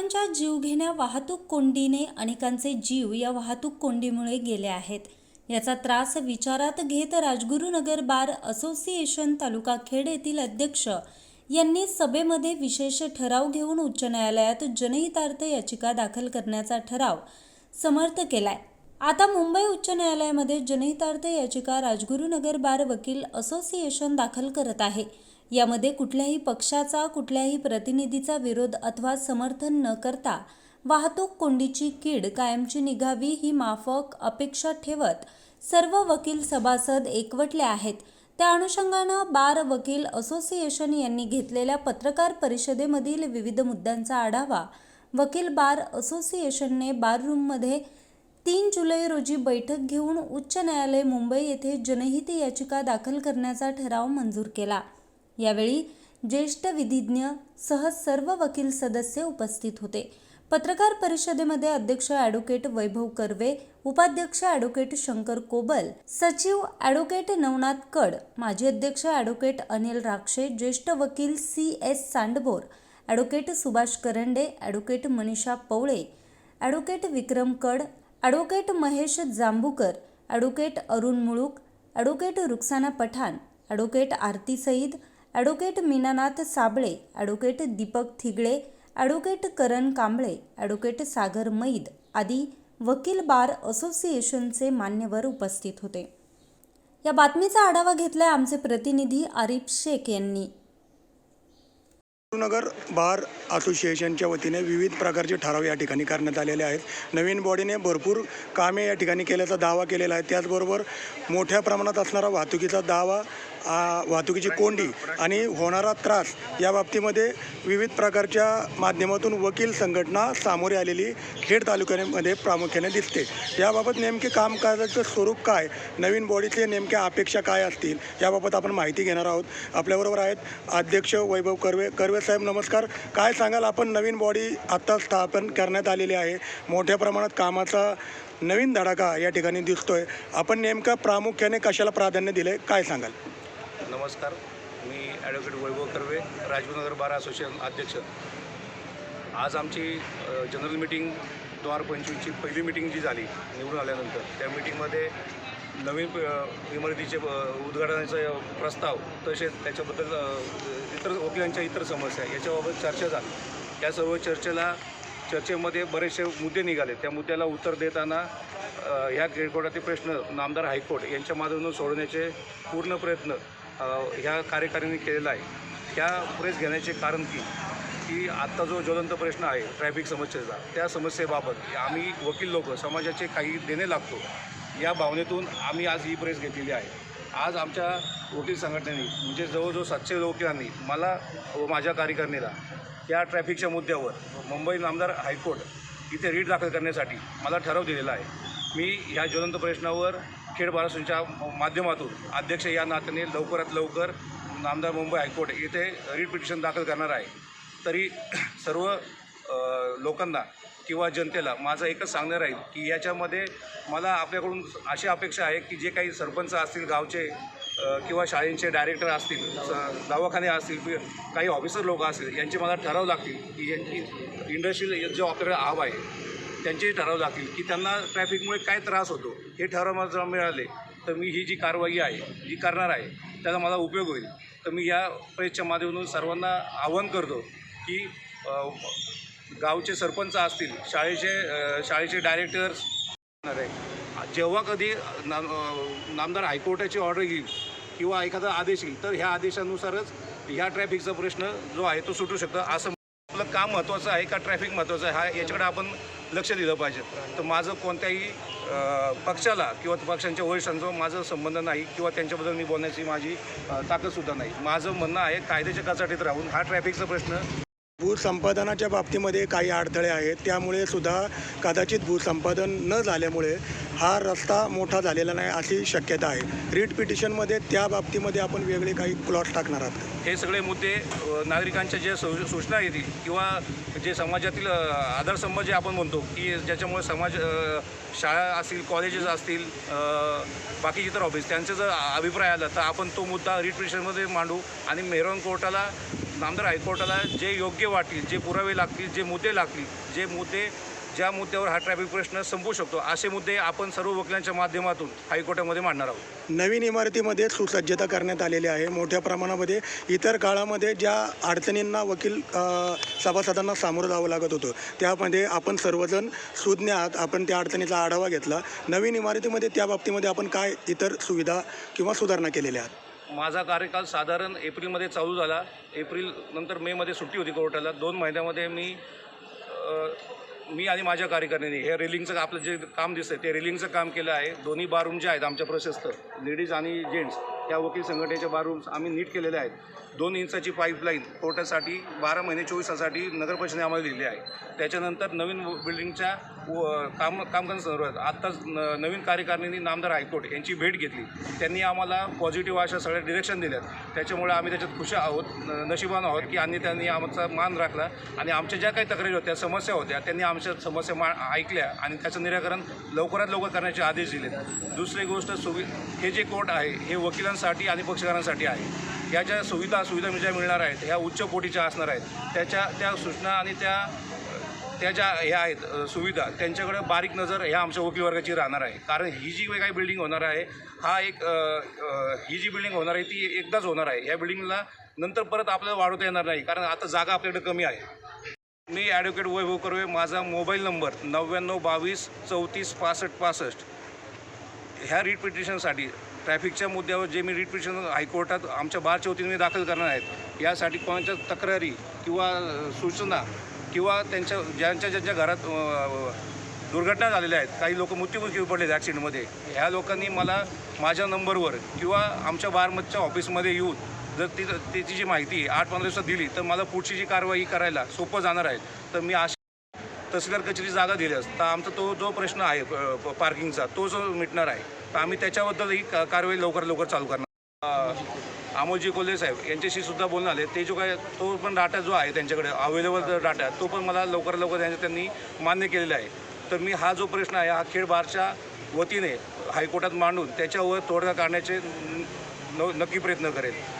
चालकांच्या जीवघेण्या वाहतूक कोंडीने अनेकांचे जीव या वाहतूक कोंडीमुळे गेले आहेत. याचा त्रास विचारात घेत राजगुरुनगर बार असोसिएशन तालुका खेड येथील अध्यक्ष यांनी सभेमध्ये विशेष ठराव घेऊन उच्च न्यायालयात जनहितार्थ याचिका दाखल करण्याचा ठराव समर्थ केलाय. आता मुंबई उच्च न्यायालयामध्ये जनहितार्थ याचिका राजगुरुनगर बार वकील असोसिएशन दाखल करत आहे. यामध्ये कुठल्याही पक्षाचा कुठल्याही प्रतिनिधीचा विरोध अथवा समर्थन न करता वाहतूक कोंडीची कीड कायमची निघावी ही माफक अपेक्षा ठेवत सर्व वकील सभासद एकवटले आहेत. त्या अनुषंगानं बार वकील असोसिएशन यांनी घेतलेल्या पत्रकार परिषदेमधील विविध मुद्द्यांचा आढावा वकील बार असोसिएशनने बार रूममध्ये तीन जुलै रोजी बैठक घेऊन उच्च न्यायालय मुंबई येथे जनहित याचिका दाखल करण्याचा ठराव मंजूर केला. यावेळी ज्येष्ठ विधिज्ञ सह सर्व वकील सदस्य उपस्थित होते. पत्रकार परिषदेमध्ये अध्यक्ष ॲडव्होकेट वैभव कर्वे उपाध्यक्ष ॲडव्होकेट शंकर कोबल सचिव ॲडव्होकेट नवनाथ कड माजी अध्यक्ष ॲडव्होकेट अनिल राक्षे ज्येष्ठ वकील C S Sandbor advocate Subhash Karande advocate Manisha Pawale advocate Vikram Kad advocate Mahesh Jambhukar advocate Arun Muluk advocate Ruksana Pathan advocate Aarti Sayeed advocate Meenanath Sable advocate Deepak Thigale advocate Karan Kamble advocate Sagar Maid आदी वकील बार असोसिएशनचे मान्यवर उपस्थित होते. या बातमीचा आढावा घेतलाय आमचे प्रतिनिधी आरिफ शेख यांनी. नगर बार असोसिएशनच्या वतीने विविध प्रकारचे ठराव या ठिकाणी करण्यात आलेले आहेत. नवीन बॉडीने भरपूर कामे या ठिकाणी केल्याचा दावा केलेला आहे. त्याचबरोबर मोठ्या प्रमाणात असणारा वाहतुकीचा दावा वाहतुकीची कोंडी आणि होणारा त्रास या बाबतीमध्ये विविध प्रकारच्या माध्यमातून वकील संघटना सामोरे आलेली खेड तालुक्यामध्ये प्रामुख्याने दिसते. याबाबत नेमके कामकाजाचं स्वरूप काय नवीन बॉडीचे नेमक्या अपेक्षा काय असतील याबाबत आपण माहिती घेणार आहोत. आपल्याबरोबर आहेत अध्यक्ष वैभव कर्वे. कर्वे साहेब नमस्कार. काय सांगाल आपण नवीन बॉडी आत्ता स्थापन करण्यात आलेली आहे. मोठ्या प्रमाणात कामाचा नवीन धडाका या ठिकाणी दिसतोय. आपण नेमका प्रामुख्याने कशाला प्राधान्य दिले काय सांगाल? नमस्कार. मी advocate Vaibhav Karve Rajgurunagar bar association अध्यक्ष. आज आमची जनरल मीटिंग द्वार पंचवीसची पहिली मीटिंग जी झाली निवडून आल्यानंतर. त्या मीटिंगमध्ये नवीन इमारतीचे उद्घाटनाचा प्रस्ताव तसेच त्याच्याबद्दल इतर वकिलांच्या इतर समस्या याच्याबाबत चर्चा झाली. या सर्व चर्चेला चर्चेमध्ये बरेचसे मुद्दे निघाले. त्या मुद्द्याला उत्तर देताना ह्या खेळकोटाचे प्रश्न नामदार हायकोर्ट यांच्या माध्यमातून सोडवण्याचे पूर्ण प्रयत्न ह्या कार्यकारिणी केलेला आहे. त्या प्रेस घेण्याचे कारण की की आत्ता जो ज्वलंत प्रश्न आहे ट्रॅफिक समस्येचा त्या समस्येबाबत आम्ही वकील लोक समाजाचे काही देणे लागतो या भावनेतून आम्ही आज ही प्रेस घेतलेली आहे. आज आमच्या वकील संघटनेने म्हणजे जवळजवळ सातशे वकिलांनी मला व माझ्या कार्यकारिणीला या ट्रॅफिकच्या मुद्द्यावर मुंबई नामदार हायकोर्ट इथे रीट दाखल करण्यासाठी मला ठराव दिलेला आहे. मी ह्या ज्वलंत प्रश्नावर खेड बारासूनच्या माध्यमातून अध्यक्ष या नात्याने लवकरात लवकर नामदार मुंबई हायकोर्ट येथे रीड पिटिशन दाखल करणार आहे. तरी सर्व लोकांना किंवा जनतेला माझं एकच सांगणं राहील की याच्यामध्ये मला आपल्याकडून अशी अपेक्षा आहे की जे काही सरपंच असतील गावचे किंवा शाळेंचे डायरेक्टर असतील दवाखाने असतील काही ऑफिसर लोक असतील यांचे मला ठराव लागतील की यांची इंडस्ट्रील जो आपल्याकडे आव आहे त्यांचेही ठराव लागतील की त्यांना ट्रॅफिकमुळे काय त्रास होतो हे ठराव मला जर मिळाले तर मी ही जी कारवाई आहे जी करणार आहे त्याचा मला उपयोग होईल. तर मी या प्रेसच्या माध्यमातून सर्वांना आवाहन करतो की गावचे सरपंच असतील शाळेचे शाळेचे डायरेक्टर्स जेव्हा कधी नाम नामदार हायकोर्टाची ऑर्डर येईल किंवा एखादा आदेश येईल तर ह्या आदेशानुसारच ह्या ट्रॅफिकचा प्रश्न जो आहे तो सुटू शकतो. असं आपलं काम महत्त्वाचं आहे का ट्रॅफिक महत्त्वाचं आहे हा याच्याकडे आपण लक्ष दिलं पाहिजे. तर माझं कोणत्याही पक्षाला किंवा पक्षांच्या वरिष्ठांचा माझं संबंध नाही किंवा त्यांच्याबद्दल मी बोलण्याची माझी ताकदसुद्धा नाही. माझं म्हणणं आहे कायद्याच्या कचाटीत राहून हा ट्रॅफिकचा प्रश्न भूसंपादनाच्या बाबतीमध्ये काही अडथळे आहेत. त्यामुळे सुद्धा कदाचित भूसंपादन न झाल्यामुळे हा रस्ता मोठा झालेला नाही अशी शक्यता आहे. रीट पिटिशनमध्ये त्या बाबतीमध्ये आपण वेगळे काही क्लॉट टाकणार आहात. हे सगळे मुद्दे नागरिकांच्या जे सूचना येतील किंवा जे समाजातील आधारस्तंभ जे आपण म्हणतो की ज्याच्यामुळे समाज शाळा असतील कॉलेजेस असतील बाकी इतर ऑफिस त्यांचे जर अभिप्राय आला तर आपण तो मुद्दा रीट पिटिशनमध्ये मांडू आणि मेहरॉन कोर्टाला नामदार हायकोर्टाला जे योग्य वाटतील जे पुरावे लागतील जे मुद्दे लागतील जे मुद्दे ज्या मुद्द्यावर हा ट्रॅफिक प्रश्न संपू शकतो असे मुद्दे आपण सर्व वकिलांच्या माध्यमातून हायकोर्टामध्ये मांडणार आहोत. नवीन इमारतीमध्ये सुसज्जता करण्यात आलेली आहे. मोठ्या प्रमाणामध्ये इतर काळामध्ये ज्या अडचणींना वकील सभासदांना सामोरं जावं लागत होतं त्यामध्ये आपण सर्वजण सुज्ञ आहात. आपण त्या अडचणीचा आढावा घेतला. नवीन इमारतीमध्ये त्या बाबतीमध्ये आपण काय इतर सुविधा किंवा सुधारणा केलेल्या आहात? माझा कार्यकाल साधारण एप्रिलमध्ये चालू झाला. एप्रिल नंतर मेमध्ये सुट्टी होती कोर्टाला. दोन महिन्यामध्ये मी मी आणि माझ्या कार्यकारिणी हे रेलिंगचं आपलं जे काम दिसतं ते रेलिंगचं काम केलं आहे. दोन्ही बारूम जे आहेत आमच्या प्रशस्त लेडीज आणि जेंट्स या वकील संघटनेच्या बारूम्स आम्ही नीट केलेले आहेत. दोन इंचाची पाईपलाईन कोर्टासाठी बारा महिने चोवीस तासासाठी नगरपरिषदेने आम्हाला दिली आहे. त्याच्यानंतर नवीन व- बिल्डिंगच्या व- काम कामकाजासंदर्भात आत्ताच न नवीन कार्यकारिणींनी नामदार हायकोर्ट यांची भेट घेतली. त्यांनी आम्हाला पॉझिटिव्ह अशा सगळ्या डिरेक्शन दिल्यात. त्याच्यामुळे आम्ही त्याच्यात खुश आहोत नशिबान आहोत की आणि त्यांनी आमचा मान राखला आणि आमच्या ज्या काही तक्रारी होत्या समस्या होत्या त्यांनी आमच्या समस्या मा ऐकल्या आणि त्याचं निराकरण लवकरात लवकर करण्याचे आदेश दिले दुसरी गोष्ट सुवि हे जे कोर्ट आहे हे वकिलांसाठी आणि पक्षकारांसाठी आहे. या ज्या सुविधा सुविधा ज्या मिळणार आहेत ह्या उच्च कोटीच्या असणार आहेत त्याच्या त्या सूचना आणि त्या त्या ज्या ह्या आहेत सुविधा त्यांच्याकडे बारीक नजर ह्या आमच्या वकील वर्गाची राहणार आहे. कारण ही जी काही बिल्डिंग होणार आहे हा एक ही जी बिल्डिंग होणार आहे ती एकदाच होणार आहे. ह्या बिल्डिंगला नंतर परत आपल्याला वाढवता येणार नाही कारण आता जागा आपल्याकडे कमी आहे. मी ॲडव्होकेट वैभव कर्वे माझा मोबाईल नंबर नव्याण्णव बावीस चौतीस पासष्ट पासष्ट ह्या रिट पिटिशनसाठी ट्रॅफिकच्या मुद्द्यावर जे मी रिट पिटिशन हायकोर्टात आमच्या बारच्या वतीने दाखल करणार आहेत यासाठी कोणाच्या तक्रारी किंवा सूचना किंवा त्यांच्या ज्यांच्या ज्यांच्या घरात दुर्घटना झालेल्या आहेत काही लोक मृत्यूमुखी पडले ॲक्सिडेंटमध्ये ह्या लोकांनी मला माझ्या नंबरवर किंवा आमच्या बारमतच्या ऑफिसमध्ये येऊन जर ती त्याची जी माहिती आठ पंधरा दिवसात दिली तर मला पुढची जी कारवाई करायला सोपं जाणार आहे तर मी आशा तहसीलदार कचेरी जागा दिल्यास तर आमचा तो जो प्रश्न आहे प- पार्किंगचा तो जो मिटणार आहे तर आम्ही त्याच्याबद्दल ही का- कारवाई लवकर लवकर चालू करणार. अ, अमोलजी कोल्हे साहेब यांच्याशी सुद्धा बोलून आले ते जो काय तो पण डाटा जो आहे त्यांच्याकडे अवेलेबल डाटा तो पण मला लवकर लवकर त्यांच्या त्यांनी मान्य केलेला आहे. तर मी हा जो प्रश्न आहे हा खेळ बारच्या वतीने हायकोर्टात मांडून त्याच्यावर तोडगा काढण्याचे न- नक्की प्रयत्न करेल.